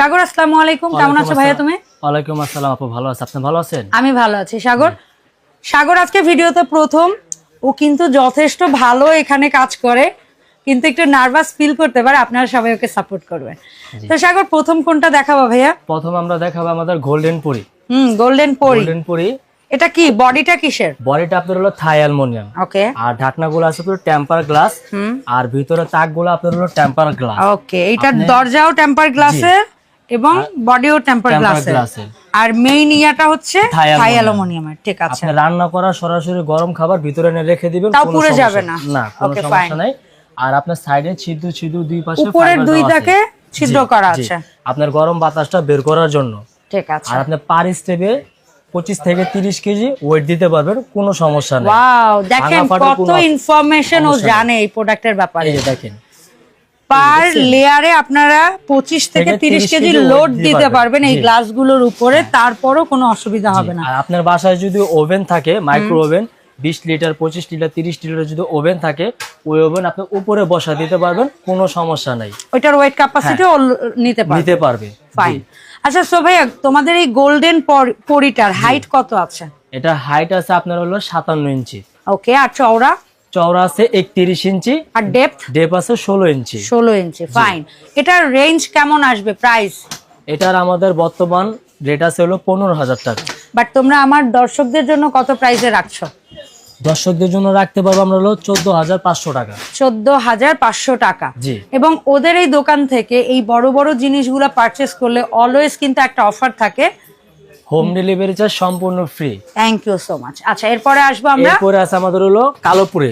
সাগর আসসালামু আলাইকুম। কেমন আছো ভাইয়া তুমি? ওয়ালাইকুম আসসালাম আপু ভালো আছে? আপনি ভালো আছেন? আমি ভালো আছি। সাগর? সাগর আজকে ভিডিওতে প্রথম। ও কিন্তু যথেষ্ট ভালো এখানে কাজ করে। কিন্তু একটু নার্ভাস ফিল করতে পারে আপনারা সবাই ওকে সাপোর্ট করবেন। তো সাগর প্রথম কোনটা দেখাবো ভাইয়া? প্রথম আমরা দেখাবো আমাদের গোল্ডেন পুরি হুম গোল্ডেন পরি গোল্ডেন পুরি এটা কি? বডিটা কিসের? বডিটা আপনার হলো থাই অ্যালমোনিয়াম ওকে আর ঢাকনাগুলো আছে পুরো টেম্পার গ্লাস হুম। আর ভিতরে তাকগুলো আপনার হলো টেম্পার গ্লাস ওকে এইটার দরজাও টেম্পার গ্লাসের এবং বডিও টেম্পার গ্লাসের আর মেইন ইয়াটা হচ্ছে থাই অ্যালুমিনিয়ামের। ঠিক আছে। আপনি রান্না করা সরাসরি গরম খাবার ভিতরে এনে রেখে দিবেন তাও সমস্যা যাবে না। না। কোনো সমস্যা নাই। আর আপনার সাইডে ছিদ্র ছিদ্র দুই পাশে উপরের fiber দুই দেওয়া ছিদ্র করা আছে। আপনার গরম বাতাসটা বের করার জন্য। ঠিক আছে। আর আপনি পার স্টেপে পঁচিশ থেকে তিরিশ কেজি ওয়েট দিতে পারবেন কোনো সমস্যা নেই। ওয়াও দেখেন কত ইনফরমেশন ও জানে এই প্রোডাক্টের ব্যাপারে। দেখেন পার লেয়ারে আপনারা পঁচিশ থেকে তিরিশ কেজি লোড দিতে পারবেন। এই। গ্লাসগুলোর উপরে তারপরও কোনো অসুবিধা হবে না। আর আপনার বাসায় যদি ওভেন থাকে মাইক্রো ওভেন বিশ লিটার পঁচিশ লিটার তিরিশ লিটার যদি ওভেন থাকে ওই ওভেন আপনি উপরে বসা দিতে পারবেন কোনো সমস্যা নাই। ওইটার ওয়েট ক্যাপাসিটি নিতে পারবে। নিতে পারবে। ফাইন আচ্ছা সো ভাইয়া তোমাদের এই গোল্ডেন পরিটার হাইট কত আছে? এটা হাইট আছে আপনার হলো সাতান্ন ইঞ্চি। ওকে আর চওড়া? চওড়া আছে একত্রিশ ইঞ্চি। আর ডেপথ ডেপ আছে ষোলো ইঞ্চি। ষোলো ইঞ্চি ফাইন এটার রেঞ্জ কেমন আসবে প্রাইস এটার আমাদের বর্তমান রেট আছে হলো পনেরো হাজার টাকা। বাট তোমরা আমার দর্শকদের জন্য কত প্রাইসে রাখছো? দর্শকদের জন্য রাখতে পারব আমরা হলো চোদ্দ হাজার পাঁচশো টাকা। চোদ্দ হাজার পাঁচশো টাকা। জি। এবং ওদের এই দোকান থেকে এই বড় বড় জিনিসগুলো পারচেস করলে অলওয়েজ কিন্তু একটা অফার থাকে। হোম ডেলিভারি চার্জ সম্পূর্ণ free thank you so much আচ্ছা এরপরে আসব আমরা। এরপরে আছে আমাদের হলো কালোপুরে।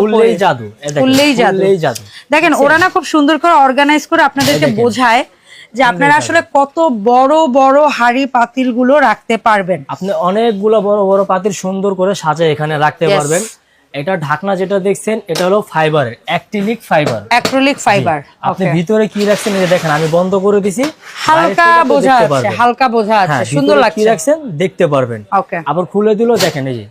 ফুললেই জাদু। ফুললেই জাদু। জাদু। দেখেন ওরা না খুব সুন্দর করে অর্গানাইজ করে আপনাদেরকে বোঝায় যে আপনারা আসলে কত বড় বড় হাড়ি পাতিলগুলো রাখতে পারবেন। আপনি অনেকগুলো বড় বড় পাতিল সুন্দর করে সাজায় এখানে রাখতে পারবেন। এটা ঢাকনা যেটা দেখছেন এটা হলো ফাইবারের অ্যাক্রিলিক ফাইবার অ্যাক্রিলিক ফাইবার আপনি ভিতরে কি রাখছেন এই দেখেন আমি বন্ধ করে দিছি হালকা বোঝা পারবেন। হালকা বোঝা যাচ্ছে হ্যাঁ সুন্দর ভিতরে কি রাখছেন দেখতে পারবেন। ওকে আবার খুলে দিলো দেখেন এই যে।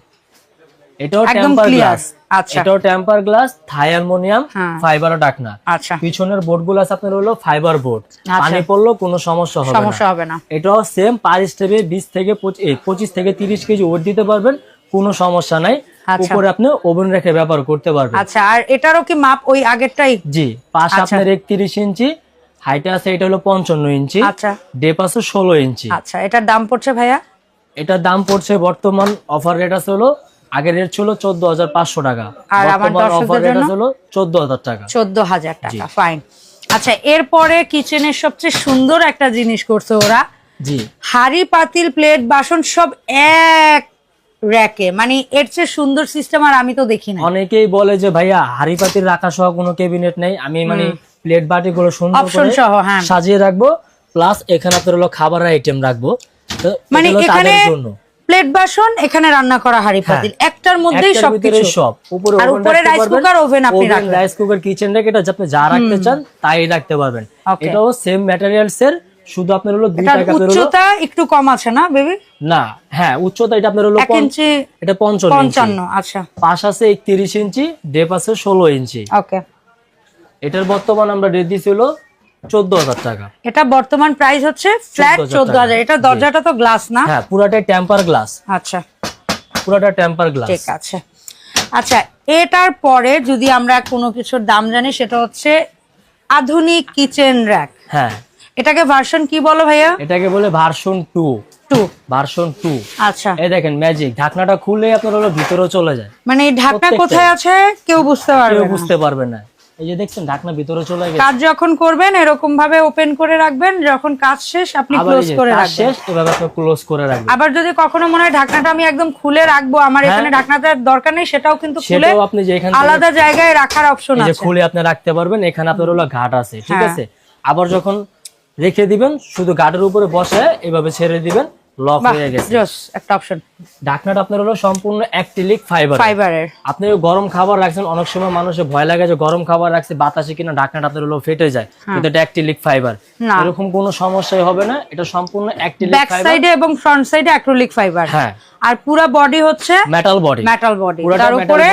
এটাও টেম্পার গ্লাস আচ্ছা। এটাও temper glass Thai aluminium. Fibre ঢাকনা। আচ্ছা। পিছনের বোর্ডগুলো আছে আপনার হলো ফাইবার বোর্ড আচ্ছা। পানি পড়লেও কোনো সমস্যা হবে না। সমস্যা হবে না। এটাও সেম পার স্টেপে বিশ থেকে পঁচিশ- এই পঁচিশ থেকে তিরিশ কেজি ওট দিতে পারবেন। কোনো সমস্যা নাই। আচ্ছা। উপরে আপনি ওভেন রেখে ব্যবহার করতে পারবেন। আচ্ছা আর এটারও কি মাপ ওই আগেরটাই? জি পাশ আচ্ছা। আপনার একত্রিশ ইঞ্চি হাইটে আছে এটা হলো পঞ্চান্ন ইঞ্চি আচ্ছা। ডেপ আছে ষোলো ইঞ্চি। আচ্ছা এটার দাম পড়ছে ভাইয়া? এটার দাম পড়ছে বর্তমান অফার রেট আছে হলো আগের রেট ছিল চোদ্দ হাজার পাঁচশো টাকা। আর আমার অফার রেট? আছে হলো চোদ্দ হাজার টাকা। চোদ্দ হাজার টাকা ফাইন আচ্ছা এরপরে কিচেনের সবচেয়ে সুন্দর একটা জিনিস করছে ওরা। জি। হাড়ি পাতিল প্লেট বাসন সব এক র্যাকে। মানে এর চেয়ে সুন্দর সিস্টেম আর আমি তো দেখি না অনেকেই বলে যে ভাইয়া হাড়ি পাতির রাখা সহ কোনো ক্যাবিনেট নেই। আমি মানে প্লেট বাটি গুলো সুন্দর করে হ্যাঁ। সাজিয়ে রাখব। প্লাস এখানে আপনার হলো খাবার আইটেম রাখব। মানে এখানে প্লেট বাসন এখানে রান্না করা হাড়ি পাতিল। একটার মধ্যেই সবকিছু। সব। উপরে আর উপরে রাইস কুকার ওভেন আপনি রাখবেন। রাইস কুকার কিচেন রেখে এটা আপনি যা রাখতে চান তাই রাখতে পারবেন। এটাও সেম ম্যাটেরিয়ালস এর। শুধু আপনার হলো দুই টাকা উচ্চতা একটু কম আছে না বেবি? না হ্যাঁ উচ্চতা এটা আপনার হলো ইঞ্চি এটা পঞ্চান্ন পঞ্চান্ন আচ্ছা। পাশ আছে একত্রিশ ইঞ্চি ডেপ আছে ষোলো ইঞ্চি। ওকে। এটার বর্তমান আমরা রেট দিছি হলো চোদ্দ হাজার টাকা। এটা বর্তমান প্রাইস হচ্ছে ফ্ল্যাট 14,000 চোদ্দ হাজার। এটা দরজাটা তো গ্লাস না? হ্যাঁ পুরাটাই টেম্পার গ্লাস আচ্ছা। পুরাটা টেম্পার গ্লাস ঠিক আছে। আচ্ছা এটার পরে যদি আমরা কোনো কিছুর দাম জানি সেটা হচ্ছে আধুনিক কিচেন র্যাক হ্যাঁ। এটাকে ভার্সন কি বলো ভাইয়া? এটাকে বলে version two two version two আচ্ছা। এই দেখেন ম্যাজিক ঢাকনাটা আপনার হলো ভিতরে চলে যায়। মানে এই ঢাকনা কোথায় আছে কেউ বুঝতে পারবে কেউ বুঝতে পারবে না। এই যে দেখছেন ঢাকনা ভিতরে চলে গেছে। কাজ যখন করবেন এরকম ভাবে ওপেন করে রাখবেন। যখন কাজ শেষ আপনি আবার ক্লোজ করে রাখবেন। শেষ এভাবে আপনি ক্লোজ করে রাখবেন। আবার যদি কখনো মনে হয় ঢাকনাটা আমি একদম খুলে রাখব আমার হ্যাঁ। এখানে ঢাকনাটার দরকার নেই সেটাও কিন্তু খুলে আপনি যে এখান আলাদা জায়গায় রাখার অপশন আছে। খুলে আপনি রাখতে পারবেন এখানে আপনার হলো ঘাট আছে ঠিক হ্যাঁ। আছে? আবার যখন রেখে দিবেন শুধু ঘাটের উপরে বসে এভাবে ছেড়ে দিবেন লক হয়ে গেছে। একটা অপশন ঢাকনাটা আপনার হলো সম্পূর্ণ অ্যাক্টিলিক ফাইবার ফাইবারের আপনি গরম খাবার রাখছেন অনেক সময় মানুষের ভয় লাগে যে গরম খাবার রাখছে বাতাসে কিনা ঢাকনাটা আপনার হলো ফেটে যায়। কিন্তু এটা অ্যাক্টিলিক ফাইবার। এরকম কোনো সমস্যাই হবে না এটা সম্পূর্ণ অ্যাক্টিলিক ব্যাক সাইডে এবং ফ্রন্ট সাইডে অ্যাক্রিলিক ফাইবার হ্যাঁ। আর পুরো বডি হচ্ছে মেটাল বডি মেটাল বডি তার উপরে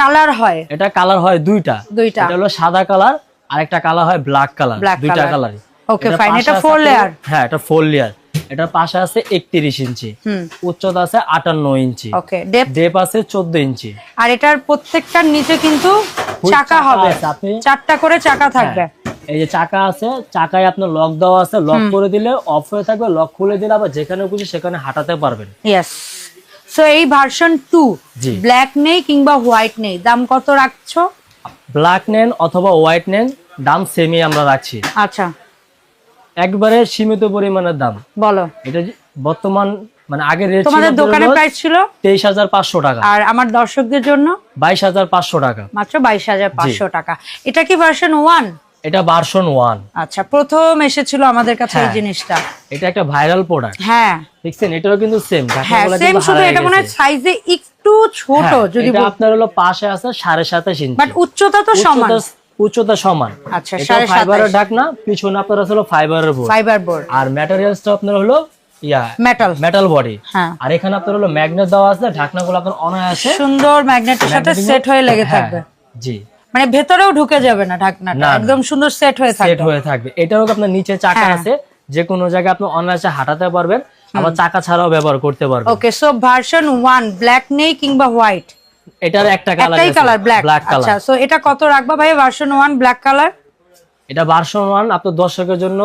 কালার হয়। এটা কালার হয় দুইটা। দুইটা। এটা হলো সাদা কালার আর একটা কালার হয় ব্ল্যাক কালার দুইটা কালার fine. পাশে এটা আপনার- layer? হ্যাঁ এটা ফোর লেয়ার এটার পাশে আছে একত্রিশ ইঞ্চি। উচ্চতা আছে আটান্ন ইঞ্চি। ওকে ডেপ আছে চোদ্দ ইঞ্চি। আর এটার প্রত্যেকটার নিচে কিন্তু চাকা হবে। চারটা করে চাকা থাকবে। হ্যাঁ, এই যে চাকা আছে চাকায় আপনার লক দেওয়া আছে লক করে দিলে অফ হয়ে থাকবে লক খুলে দিলে আবার যেখানে খুশি সেখানে হাঁটাতে পারবেন। ইয়েস সো এই ভার্সন টু ব্ল্যাক নেই কিংবা হোয়াইট নেই দাম কত রাখছো? ব্ল্যাক নেন অথবা হোয়াইট নেন দাম সেমই আমরা রাখছি। আচ্ছা। একবারে সীমিত পরিমাণের দাম। বলো। এটা বর্তমান মানে আগের রেট তোমাদের দোকানের প্রাইস ছিল? তেইশ হাজার পাঁচশো টাকা। আর আমার দর্শকদের জন্য? বাইশ হাজার পাঁচশো টাকা। মাত্র বাইশ হাজার পাঁচশো টাকা। এটা কি ভার্সন ওয়ান এটা ভার্সন ওয়ান আচ্ছা প্রথম এসেছিল আমাদের কাছে এই হ্যাঁ। জিনিসটা। এটা একটা ভাইরাল প্রোডাক্ট হ্যাঁ। দেখছেন? এটাও কিন্তু সেম হ্যাঁ সেম শুধু এটা মনে হয় সাইজে একটু ছোট যদি হ্যাঁ, আপনার হলো পাশে আছে সাড়ে সাতাশ ইঞ্চি বাট উচ্চতা তো সমান। উচ্চতা- সমান। আচ্ছা, সাড়ে ফাইবারের। ঢাকনা পিছনে আপনার হলো ফাইবারের বোর্ড ফাইবার বোর্ড আর ম্যাটেরিয়ালসটা আপনার হলো ইয়া মেটাল মেটাল বডি হ্যাঁ। আর এখানে আপনার হলো ম্যাগনেট দেওয়া আছে ঢাকনাগুলো আপনার অনায়াসে সুন্দর ম্যাগনেটের সাথে সেট হয়ে লেগে হ্যাঁ, থাকবে। জি। মানে ভেতরেও ঢুকে যাবে না ঢাকনাটা। একদম সুন্দর সেট হয়ে সেট হয়ে থাকবে। এটারও আপনার নিচে চাকা হ্যাঁ। আছে যে কোনো জায়গায় আপনি অনায়াসে হাঁটাতে পারবেন আবার চাকা ছাড়াও ব্যবহার করতে পারবেন। Okay so version one black নেই কিংবা হোয়াইট এটার একটা কালার একটাই কালার ব্ল্যাক আচ্ছা সো এটা কত রাখবা ভাই? ভার্সন ওয়ান ব্ল্যাক কালার এটা ভার্সন ওয়ান আপনার দর্শকের জন্য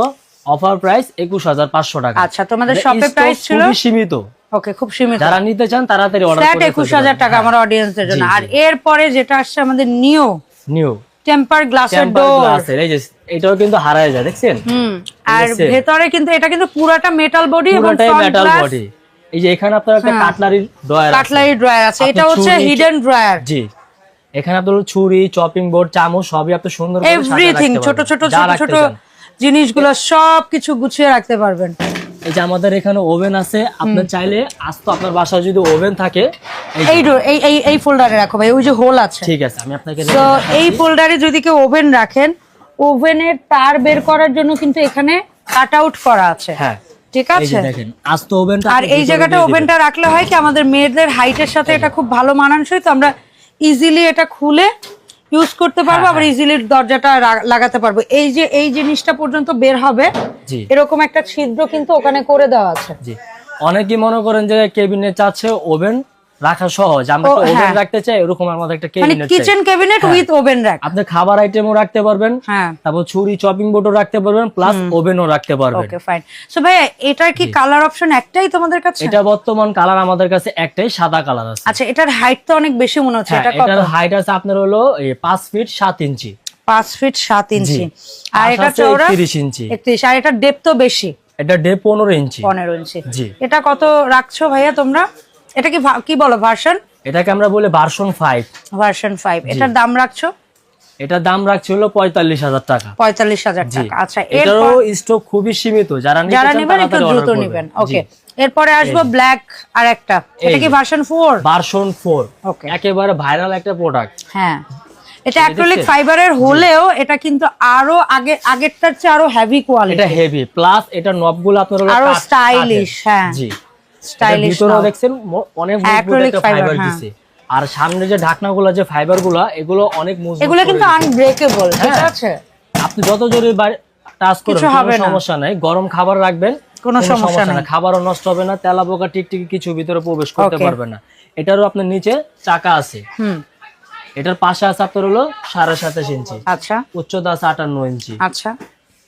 অফার প্রাইস একুশ হাজার পাঁচশো টাকা। আচ্ছা তোমাদের শপে প্রাইস ছিল? খুবই সীমিত। ওকে খুব সীমিত। যারা নিতে চান তাড়াতাড়ি অর্ডার ফ্ল্যাট করে একুশ হাজার টাকা আমার অডিয়েন্সের জন্য। আর। এরপরে যেটা আসছে আমাদের নিও নিউ টেম্পার গ্লাসের ডোর এই যে এটাও কিন্তু হারায় যায় দেখছেন? হুম আর ভেতরে কিন্তু এটা কিন্তু পুরাটা মেটাল বডি এবং ফ্রন্ট মেটাল বডি এই যে এখানে আপনার একটা হ্যাঁ। কাটলারি ড্রয়ার কাটলারি ড্রয়ার আছে। এটা হচ্ছে হিডেন ড্রয়ার জি। এখানে আপনার ছুরি চপিং বোর্ড চামচ সবই আপনি সুন্দর করে এভরিথিং ছোট ছোট ছোট ছোট। জিনিসগুলো সব কিছু গুছিয়ে রাখতে পারবেন। এই যে আমাদের এখানে ওভেন আছে। আপনার চাইলে আস্ত আপনার বাসায় যদি ওভেন থাকে এই এই এই এই এই ফোল্ডারে রাখো ভাই ওই যে হোল আছে। ঠিক আছে আমি আপনাকে তো এই ফোল্ডারে যদি কেউ ওভেন রাখেন ওভেনের তার বের করার জন্য কিন্তু এখানে কাট আউট করা আছে। হ্যাঁ। ঠিক আছে? দেখেন আস্ত ওভেনটা আর এই জায়গাটা ওভেনটা রাখলে হয় কি আমাদের মেয়েদের হাইটের সাথে এটা খুব ভালো মানানসই তো আমরা ইজিলি এটা খুলে ইউজ করতে পারব হ্যাঁ, আবার ইজিলি দরজাটা লাগাতে পারব। এই যে এই জিনিসটা পর্যন্ত বের হবে এরকম একটা ছিদ্র কিন্তু ওখানে করে দেওয়া আছে। অনেকে অনেকেই মনে করেন যে কেবিনে চাচ্ছে ওভেন রাখা সহজ। আমরা একটা ওভেন হ্যাঁ। রাখতে চাই এরকম আমাদের একটা মানে cabinet kitchen cabinet with oven আপনি খাবার আইটেমও রাখতে পারবেন হ্যাঁ। তারপর ছুরি চপিং বোর্ডও রাখতে পারবেন প্লাস ওভেনও রাখতে পারবেন। ওকে ফাইন সো ভাই এটার কি কালার অপশন একটাই তোমাদের কাছে? এটা বর্তমান কালার আমাদের কাছে একটাই সাদা কালার আছে। আচ্ছা এটার হাইট তো অনেক বেশি মনে হচ্ছে হ্যাঁ এটা কত? এটার হাইট আছে আপনার হলো পাঁচ ফিট সাত ইঞ্চি। পাঁচ ফিট সাত ইঞ্চি। আর এটা চওড়া? 31 ইঞ্চি। আর এটার ডেপ তো বেশি? এটা ডেপ পনেরো ইঞ্চি। পনেরো ইঞ্চি। জি। এটা কত রাখছো ভাইয়া তোমরা? এটা কি কি বলো ভার্সন? এটাকে আমরা বলে ভার্সন ফাইভ। Version five. এটার দাম রাখছো? এটার দাম রাখছে হলো পঁয়তাল্লিশ হাজার টাকা। পঁয়তাল্লিশ হাজার টাকা। আচ্ছা এটারও স্টক খুবই সীমিত। যারা নিতে যারা চান নেবেন একটু দ্রুত নেবেন। ওকে। এরপরে আসব ব্ল্যাক আর একটা এটা কি version four version four okay. একেবারে ভাইরাল একটা প্রোডাক্ট হ্যাঁ। এটা অ্যাক্রিলিক ফাইবারের হলেও এটা কিন্তু আরও আগে আগেরটার চেয়ে আরও হেভি কোয়ালিটি এটা হেভি প্লাস এটা নবগুলো আপনার আরও স্টাইলিশ হ্যাঁ। জি। স্টাইলিশ ভিতরেও দেখছেন অনেক মজবুত একটা ফাইবার হ্যাঁ। দিছে। আর সামনে যে ঢাকনাগুলো যে ফাইবারগুলো এগুলো অনেক মজবুত এগুলো কিন্তু আনব্রেকেবল ঠিক হ্যাঁ। আছে? আপনি যত জোরে টাচ কোনো সমস্যা নাই। গরম খাবার রাখবেন কোনো সমস্যা নাই। খাবারও নষ্ট হবে না তেলা পোকা টিকটিকি কিছু ভিতরে প্রবেশ করতে. পারবে না। এটারও আপনার নিচে চাকা আছে। হুম। এটার পাশে আছে আপনার হলো সাড়ে সাতাশ ইঞ্চি। আচ্ছা। উচ্চতা আছে আটান্ন ইঞ্চি। আচ্ছা।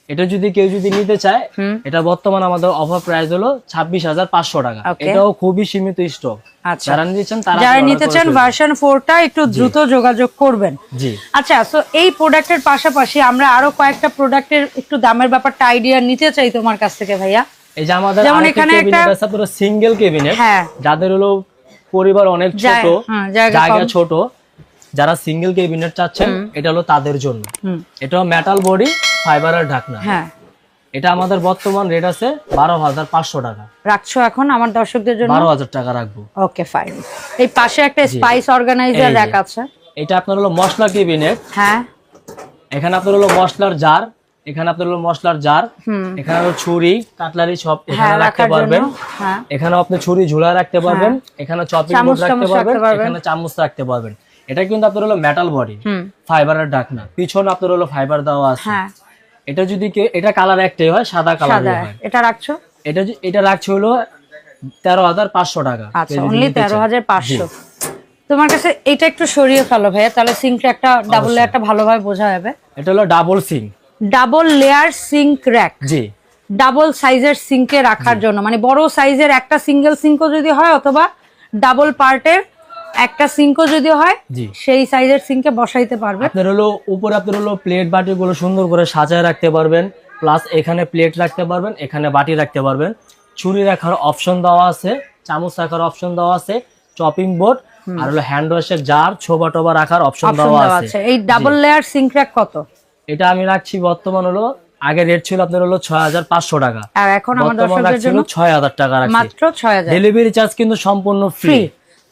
এটা যদি কেউ যদি নিতে চায় এটা বর্তমান আমাদের অফার প্রাইস হলো ছাব্বিশ হাজার পাঁচশো টাকা। এটাও খুবই সীমিত স্টক আচ্ছা। যারা নিতে চান তারা যারা নিতে চান ভার্সন ফোরটা একটু দ্রুত যোগাযোগ করবেন। জি। আচ্ছা তো এই প্রোডাক্টের পাশাপাশি আমরা আরও কয়েকটা প্রোডাক্টের একটু দামের ব্যাপারটা আইডিয়া নিতে চাই তোমার কাছ থেকে ভাইয়া। এই যে আমাদের যেমন এখানে একটা- সিঙ্গেল কেবিনেট হ্যাঁ। যাদের হলো পরিবার অনেক ছোট হ্যাঁ, জায়গা ছোট যারা সিঙ্গেল কেবিনেট চাচ্ছেন এটা হলো তাদের জন্য। এটা মেটাল বডি ফাইবারের ঢাকনা। হ্যাঁ। এটা আমাদের বর্তমান রেট আছে বারো হাজার পাঁচশো টাকা। রাখছো এখন আমার দর্শকদের জন্য? বারো হাজার টাকা রাখব। ওকে ফাইন এই পাশে একটা স্পাইস অর্গানাইজার র্যাক আছে। এটা আপনার হলো মশলা কেবিনেট হ্যাঁ। এখানে আপনার হলো মশলার জার এখানে আপনার হলো মশলার জার এখানে হলো ছুরি কাটলারি সব হ্যাঁ এখানে রাখতে পারবেন। হ্যাঁ। এখানে আপনি ছুরি ঝুলা রাখতে পারবেন। এখানে চপিং চামচ বোর্ড রাখতে পারবেন। এখানে চামচ রাখতে পারবেন। এটা কিন্তু আপনার হলো মেটাল বডি ফাইবারের ঢাকনা। পিছনে আপনার হলো ফাইবার দেওয়া আছে। হ্যাঁ। এটা যদি এটা কালার একটাই হয় সাদা কালার এটা রাখছো? এটা এটা রাখছে হলো তেরো হাজার পাঁচশো টাকা। আচ্ছা অনলি তেরো। হাজার পাঁচশো। তোমার কাছে এটা একটু সরিয়ে ফেলো ভাইয়া তাহলে সিঙ্কটা একটা ডাবল লেয়ারটা ভালোভাবে বোঝা যাবে। এটা হলো double sink double layer sink rack জি। ডাবল সাইজের সিঙ্কে রাখার জন্য। মানে বড় সাইজের একটা সিঙ্গেল সিঙ্কও যদি হয় অথবা ডাবল পার্টের একটা সিঙ্কও যদি হয় সেই সাইজের সিঙ্কে বসাইতে পারবে। আপনার হলো উপরে আপনার হলো প্লেট বাটি গুলো সুন্দর করে সাজায় রাখতে পারবেন প্লাস এখানে প্লেট রাখতে পারবেন এখানে বাটি রাখতে পারবেন। ছুরি রাখার অপশন দেওয়া আছে চামচ রাখার অপশন দেওয়া আছে চপিং বোর্ড আর হলো হ্যান্ড ওয়াশের জার ছোবা টোবা রাখার অপশন দেওয়া আছে। এই ডাবল লেয়ার সিঙ্ক র্যাক কত? এটা আমি রাখছি বর্তমান হলো আগে রেট ছিল আপনার হলো ছয় হাজার পাঁচশো টাকা। আর এখন আমার দর্শকদের জন্য ছয় হাজার টাকা রাখছি। মাত্র ছয় হাজার ডেলিভারি চার্জ কিন্তু সম্পূর্ণ ফ্রি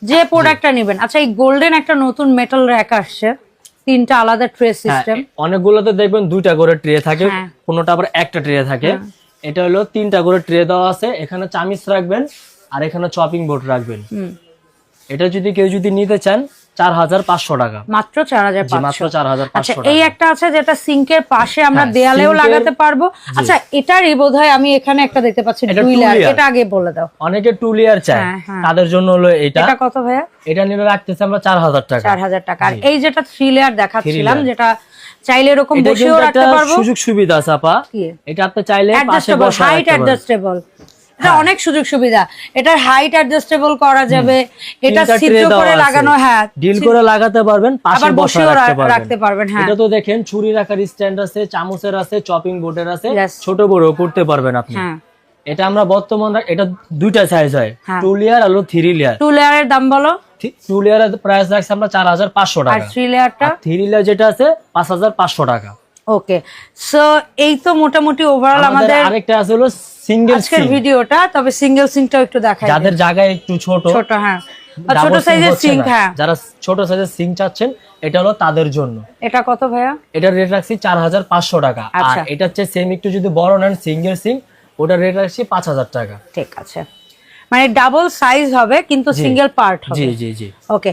যে প্রোডাক্টটা নেবেন। আচ্ছা এই গোল্ডেন একটা নতুন মেটাল র্যাক আসছে। তিনটা আলাদা ট্রে সিস্টেম অনেকগুলোতে দেখবেন দুইটা করে ট্রে থাকে কোনটা কোনোটা আবার একটা ট্রে থাকে। এটা হলো তিনটা করে ট্রে দেওয়া আছে। এখানে চামিচ রাখবেন আর এখানে চপিং বোর্ড রাখবেন। এটা যদি কেউ যদি নিতে চান চার হাজার পাঁচশো টাকা। মাত্র চার হাজার মাত্র চার হাজার আচ্ছা এই একটা আছে যেটা সিঙ্কের পাশে আমরা হ্যাঁ, দেয়ালেও লাগাতে পারব। আচ্ছা এটারই বোধহয় আমি এখানে একটা দেখতে পাচ্ছি দুই লেয়ার। এটা আগে বলে দাও। অনেকে টু লেয়ার চায়। হ্যাঁ, হ্যাঁ। তাদের জন্য হলো এটা। এটা কত ভাইয়া? এটা নিলে রাখতেছে আমরা চার হাজার টাকা। চার হাজার টাকা। আর এই যেটা থ্রি লেয়ার দেখাচ্ছিলাম যেটা চাইলে এরকম বসেও রাখতে পারব। সুযোগ সুবিধা আছে আপা। এটা আপনি চাইলে পাশে অ্যাডজাস্টেবল বসে হাইট অ্যাডজাস্টেবল এটা অনেক সুযোগ সুবিধা। এটার হাইট অ্যাডজাস্টেবল করা যাবে। এটা ছিদ্র করে লাগানো হ্যাঁ ডিল করে লাগাতে পারবেন পাশে বসে রাখতে পারবেন। হ্যাঁ। এটা তো দেখেন ছুরি রাখার স্ট্যান্ড আছে চামচের আছে চপিং বোর্ডের আছে. ছোট বড় করতে পারবেন আপনি। হ্যাঁ। এটা আমরা বর্তমান এটা দুইটা সাইজ হয়। হ্যাঁ। টু লেয়ার আর থ্রি লেয়ার টু লেয়ারের দাম বলো? টু লেয়ারের প্রাইস রাখছি আমরা চার হাজার পাঁচশো টাকা। থ্রি লেয়ারটা থ্রি লেয়ার যেটা আছে পাঁচ হাজার পাঁচশো টাকা। ওকে সো এই তো মোটামুটি ওভারঅল আমাদের আরেকটা আছে হলো সিঙ্গেল আজকের ভিডিওটা তবে সিঙ্গেল সিঙ্কটাও একটু দেখাই। যাদের জায়গায় একটু ছোট ছোট হ্যাঁ। ছোট সাইজের সিঙ্ক হ্যাঁ। যারা ছোট সাইজের সিঙ্ক চাচ্ছেন এটা হলো তাদের জন্য। এটা কত ভাইয়া? এটার রেট রাখছি চার হাজার পাঁচশো টাকা। আর আচ্ছা। এটা হচ্ছে সেম একটু যদি বড় নেন সিঙ্গেল সিঙ্ক ওটার রেট রাখছি পাঁচ হাজার টাকা। ঠিক আছে। মানে ডাবল সাইজ হবে কিন্তু সিঙ্গেল পার্ট হবে জি জি জি। ওকে